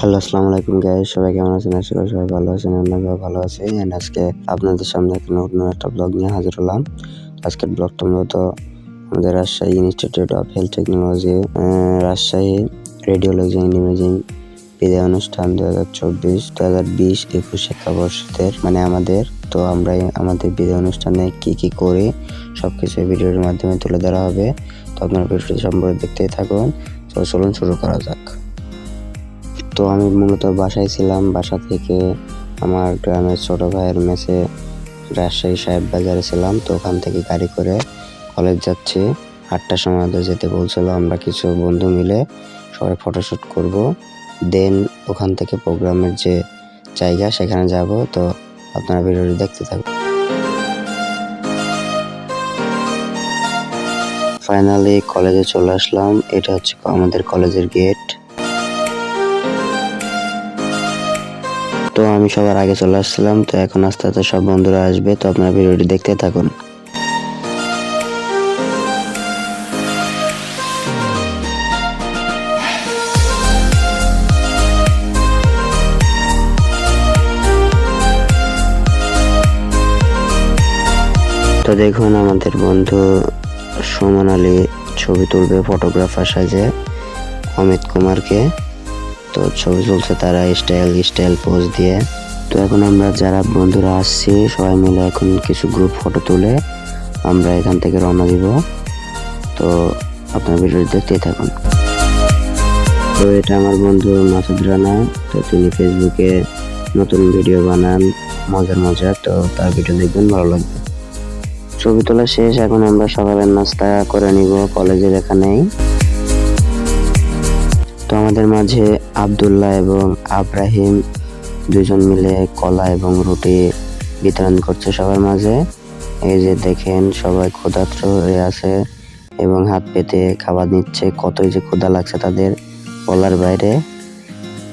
Hello, আসসালামু আলাইকুম guys সবাই কেমন আছেন? আশা করি সবাই ভালো আছেন আমরাও ভালো আছি। এন্ড আজকে আপনাদের সামনে একটা নতুন একটা ব্লগ নিয়ে হাজির হলাম। আজকের ব্লগটা মূলত আমাদের Rajshahi institute of health technology Rajshahi radiology and imaging বিদায় অনুষ্ঠান দু হাজার চব্বিশ দু হাজার বিশ একুশ শিক্ষাবর্ষের মানে আমাদের। তো আমরা আমাদের বিদায় অনুষ্ঠানে কি কি করি, সবকিছু এই ভিডিওর মাধ্যমে তুলে ধরা হবে। তো আপনারা ভিডিওটি সম্পর্কে দেখতেই থাকুন। তো চলুন শুরু করা যাক। তো আমি মূলত বাসায় ছিলাম। বাসা থেকে আমার গ্রামের ছোট ভাইয়ের মেসে রাজশাহী সাহেব বাজারে ছিলাম। তো ওখান থেকে গাড়ি করে কলেজ যাচ্ছি। আটটার সময় আমাদের যেতে বলছিল, আমরা কিছু বন্ধু মিলে সবাই ফটোশ্যুট করব। দেন ওখান থেকে প্রোগ্রামের যে জায়গা, সেখানে যাব। তো আপনারা ভিডিওটি দেখতে থাকুন। ফাইনালি কলেজে চলে আসলাম। এটা হচ্ছে আমাদের কলেজের গেট। তো আমি সবার আগে চলে আসছিলাম, তো এখন আস্তে আস্তে সব বন্ধুরা আসবে, তো আপনারা ভিডিওটি দেখতে থাকুন। তো দেখুন, আমাদের বন্ধু সুমন আলী ছবি তুলবে ফটোগ্রাফার সাজে, অমিত কুমারকে। তো ছবি তুলছে তারা স্টাইল স্টাইল পোজ দিয়ে। তো এখন আমরা যারা বন্ধুরা আসছি, সবাই মিলে এখন কিছু গ্রুপ ফটো তুলে আমরা এখান থেকে রওনা দিব। তো আপনার ভিডিও দেখতেই থাকুন। তো এটা আমার বন্ধু মাসুদ রানা, তো তিনি ফেসবুকে নতুন ভিডিও বানান, মজার মজার, তো তার ভিডিও দেখবেন, ভালো লাগবে। ছবি তোলা শেষ, এখন আমরা সকালের নাস্তা করে নিব কলেজের এখানেই। তো আমাদের মাঝে আব্দুল্লাহ এবং আব্রাহিম দুজন মিলে কলা এবং রুটি বিতরণ করছে সবার মাঝে। এই যে দেখেন, সবাই ক্ষুধার্ত হয়ে আছে এবং হাত পেতে খাবার নিচ্ছে। কতই যে ক্ষুধা লাগছে তাদের বলার বাইরে।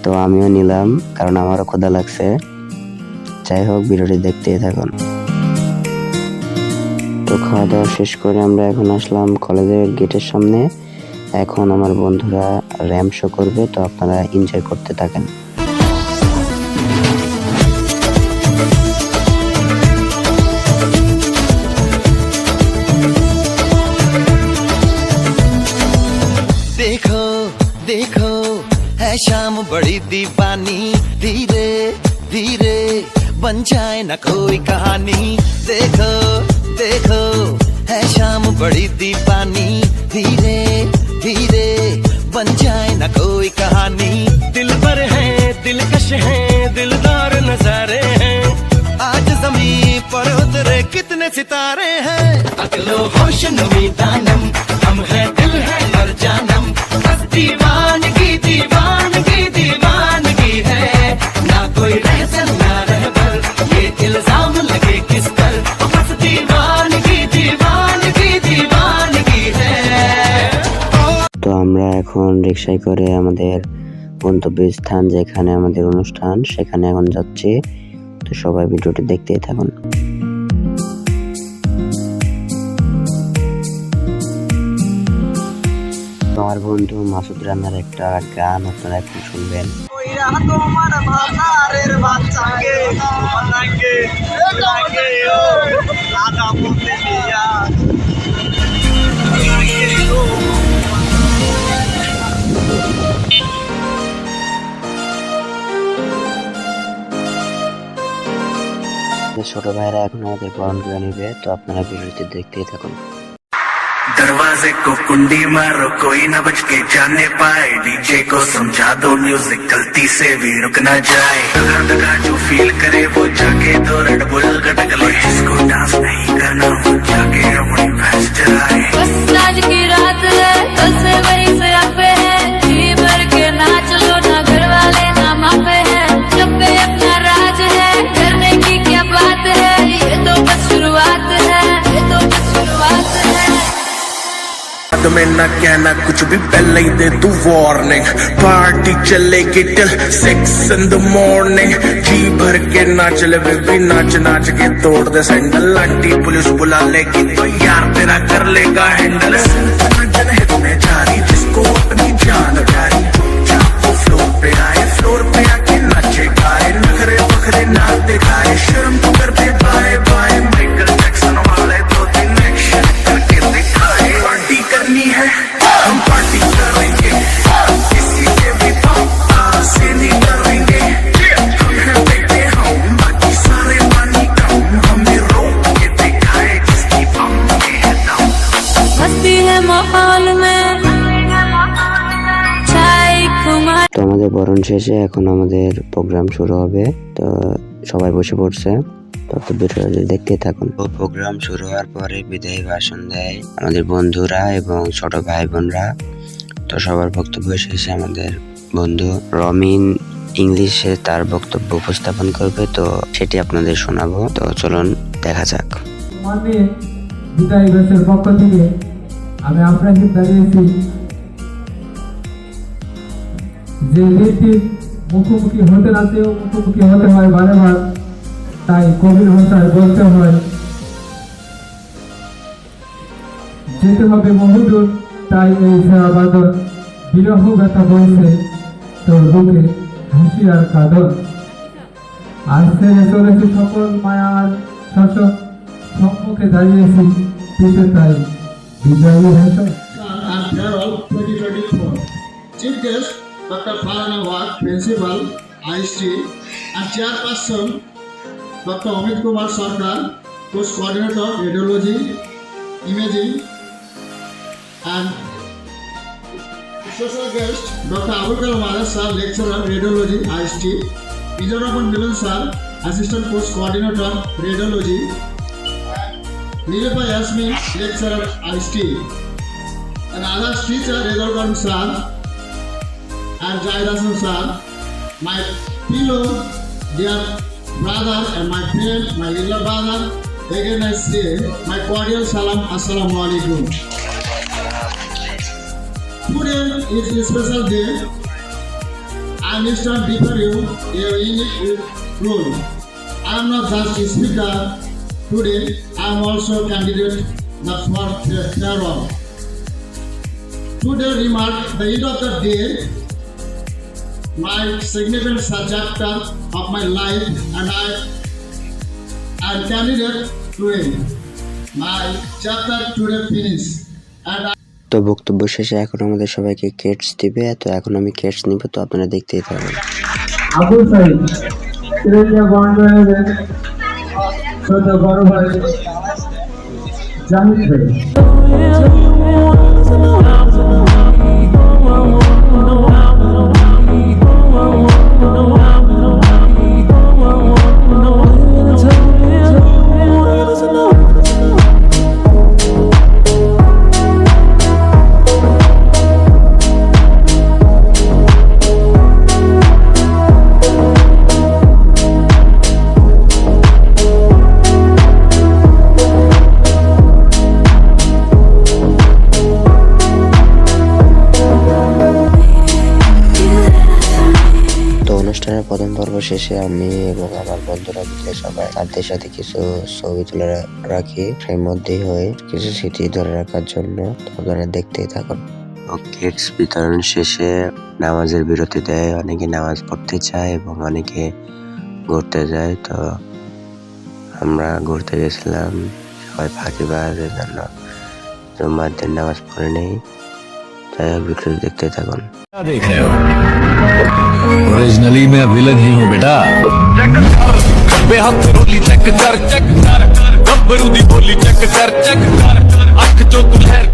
তো আমিও নিলাম, কারণ আমারও ক্ষুধা লাগছে। যাই হোক, ভিডিওটি দেখতেই থাকুন। তো খাওয়া দাওয়া শেষ করে আমরা এখন আসলাম কলেজের গেটের সামনে। এখন আমার বন্ধুরা র্যাম শো করবে তো আপনারা এনজয় করতে থাকেন देखो देखो है शाम बड़ी दीवानी धीरे धीरे बन जाए न कोई कहानी देखो देखो है शाम बड़ी दीवानी धीरे धीरे बन जाए ना कोई कहानी। दिल पर है दिलकश है दिलदार नजारे हैं। आज ज़मीन पर उतरे कितने सितारे हैं। अगलो होश नमी दानम हम है এখন রিক্সায় করে আমাদের গন্তব্য স্থান যেখানে আমাদের অনুষ্ঠান, সেখানে এখন যাচ্ছে। তো সবাই ভিডিওটি দেখতেই থাকুন। আমার বন্ধু মাসুদ রান্নার একটা গান আপনারা একটু শুনবেন। তোমার ছোট ভাইরা এখন আমাদের বরণ করে নিবে তো আপনারা ভিডিওটি দেখতেই থাকুন दरवाजे को कुंडी मारो कोई न बच के जाने पाए डीजे को समझा दो म्यूजिक गलती से भी रुक ना जाए दर्द का जो फील करे वो जाके दो रेड बुल गटक ले जिसको डांस नहीं करना वो जाके में न कहना कुछ भी, पहले ही दे तू वार्निंग पार्टी चलेगी till six in the morning जी भर के नाच ले बेबी नाच नाच के तोड़ दे सैंडल आंटी पुलिस बुला लेगी तो यार तेरा कर लेगा हैंडल जारी आए फ्लोर ना दिखाए, शर्म তো আমাদের বরণ শেষে এখন আমাদের প্রোগ্রাম শুরু হবে। তো সবাই বসে পড়ছে। তত ভিডিওটি দেখতে থাকুন। তো প্রোগ্রাম শুরু হওয়ার পরে বিদায়ী ভাষণ দেয় আমাদের বন্ধুরা এবং ছোট ভাই বোনরা তো সবার বক্তব্য শেষে আমাদের বন্ধু রমিন ইংলিশে তার বক্তব্য উপস্থাপন করবে। তো সেটি আপনাদের শোনাবো। তো চলুন দেখা যাক। মাননীয় বিদায় ব্যাসের পক্ষ থেকে আমি আপনার দাঁড়িয়েছি। যে ব্যক্তির মুখোমুখি হতে না চেয়েও মুখোমুখি হতে হয় বারে বার তাই কবির ভাষায় বলতে হয়, যেতে হবে বহুদূর তাই এই সেরা বাদন বিরহ ব্যথা বইছে তোর বুকে হাসি আর কাঁদন আর ছেড়ে চলেছে সকল মায়ার শাসক। সম্মুখে দাঁড়িয়েছি পেতে তাই বিজয়ী ভাষণ and Farewell 2024. Chief guest Dr. Farana Wag, Principal, IST, and Chairperson Dr. Amit Kumar Sarkar, Post Coordinator, Radiology, Imaging, and Special guest Dr. Abul Kalam Azad Sir, Lecturer, Radiology, IST, Vijayaraman Milan Sir, Assistant Post Coordinator, Radiology, Nilepa Yasmin, Lecturer, IST, and other teacher Redolgan sir and Jahid Hasan my fellow dear brother and my friend, my little brother, again I say my cordial salam, assalamu alaikum. Today is a special day. I stand before you a unique role. I am not just a speaker. Today I am also candidate that for farewell. Today remark the end of the day, my significant chapter of my life, and I am candidate to today. My chapter today finish, and I তো বক্তব্য শেষে এখন আমাদের সবাইকে Keats দিবে তো এখন আমি কেটস নিব তো আপনারা দেখতেই থাকুন আবুল সাইদ তিরঞ্জা বন্ডের ছোট বড় ভাই জাহিদ ভাই প্রথম পর্ব শেষে আমি এবং আমার বন্ধুরা মিলে সবাই তাদের সাথে কিছু ছবি তুলে রাখি। সেই মধ্যেই হয়ে কিছু স্মৃতি ধরে রাখার জন্য আপনারা দেখতেই থাকুন কিডস বিতরণ শেষে নামাজের বিরতি দেয়। অনেকে নামাজ পড়তে চায় এবং অনেকে ঘুরতে যায়। তো আমরা ঘুরতে গেছিলাম। সবাই ফাঁকিবাজের জন্য। জুম্মার দিন নামাজ পড়ে নেই। যাই হোক ভিডিও দেখতে থাকুন क्या देख रहे हो ओरिजिनली मैं विलन ही हूँ बेटा ਖੱਬੇ ਹੱਥ ਰੋਲੀ ਚੈੱਕ ਕਰ ਚੈੱਕ ਕਰ ਗੱਭਰੂ ਦੀ ਬੋਲੀ ਚੈੱਕ ਕਰ ਚੈੱਕ ਕਰ ਅੱਖ ਚੋਂ ਤੂੰ ਲਹਿਰ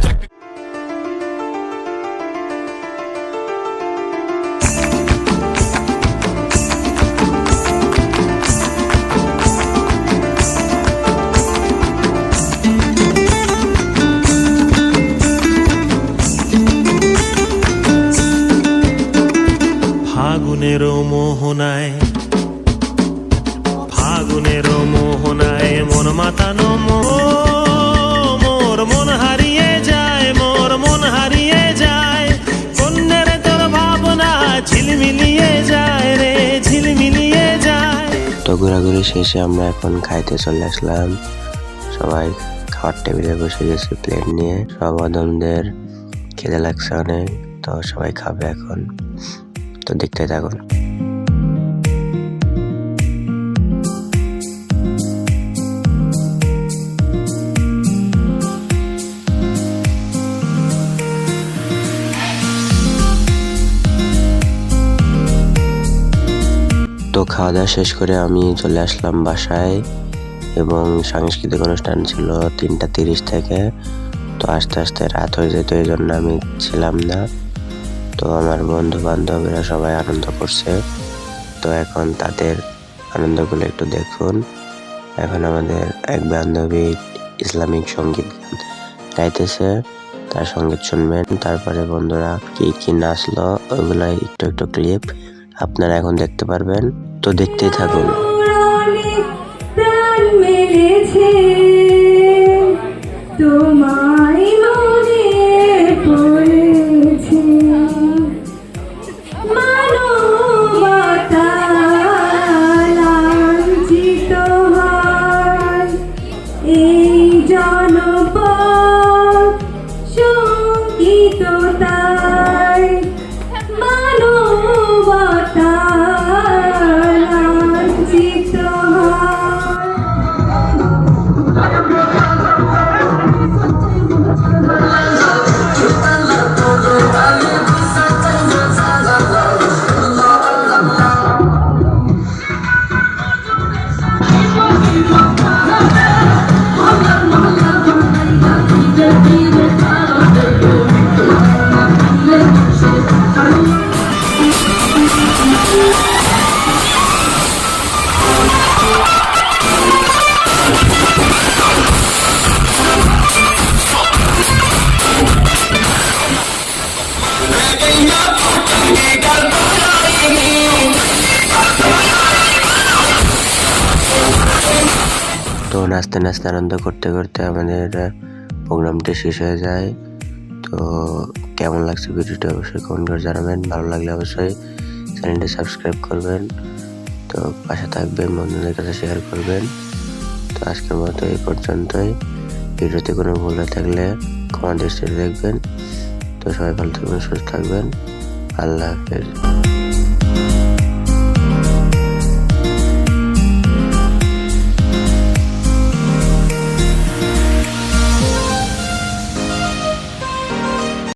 ফাগুনের মোহনায় ফাগুনের মোহনায় মন মাতানো মোর মন হারিয়ে যায়, মোর মন হারিয়ে যায়। কন্যের তোর ভাবনা ঝিলমিলিয়ে যায় রে, ঝিলমিলিয়ে যায়। তো ঘোরাঘুরি শেষে আমরা এখন খাইতে চলে আসলাম। সবাই খাওয়ার টেবিলে বসে গেছি প্লেট নিয়ে। সব আদমদের খেতে লাগছে অনেক, তো সবাই খাবে এখন। তো দেখতে থাকুন। তো খাওয়া দাওয়া শেষ করে আমি চলে আসলাম বাসায় এবং সাংস্কৃতিক অনুষ্ঠান ছিল তিনটা তিরিশ থেকে। তো আস্তে আস্তে রাত হয়ে যেত, এই জন্য আমি ছিলাম না। তো আমার বন্ধু বান্ধবীরা সবাই আনন্দ করছে। তো এখন তাদের আনন্দগুলো একটু দেখুন। এখন আমাদের এক বান্ধবী ইসলামিক সংগীত গাইতেছে, তার সংগীত শুনবেন। তারপরে বন্ধুরা কি কি নাচলো ওইগুলো একটু একটু ক্লিপ আপনারা এখন দেখতে পারবেন। তো দেখতেই থাকুন। মেলেছে তোমায় নাচতে নাচতে আনন্দ করতে করতে আমাদের প্রোগ্রামটি শেষ হয়ে যায়। তো কেমন লাগছে ভিডিওটি অবশ্যই কমেন্ট করে জানাবেন। ভালো লাগলে অবশ্যই চ্যানেলটি সাবস্ক্রাইব করবেন। তো পাশে থাকবেন, বন্ধুদের কাছে শেয়ার করবেন। তো আজকের মতো এই পর্যন্তই। ভিডিওতে কোনো ভুল থাকলে ক্ষমা দেখবেন। তো সবাই ভালো থাকবেন, সুস্থ থাকবেন। আল্লাহ হাফেজ।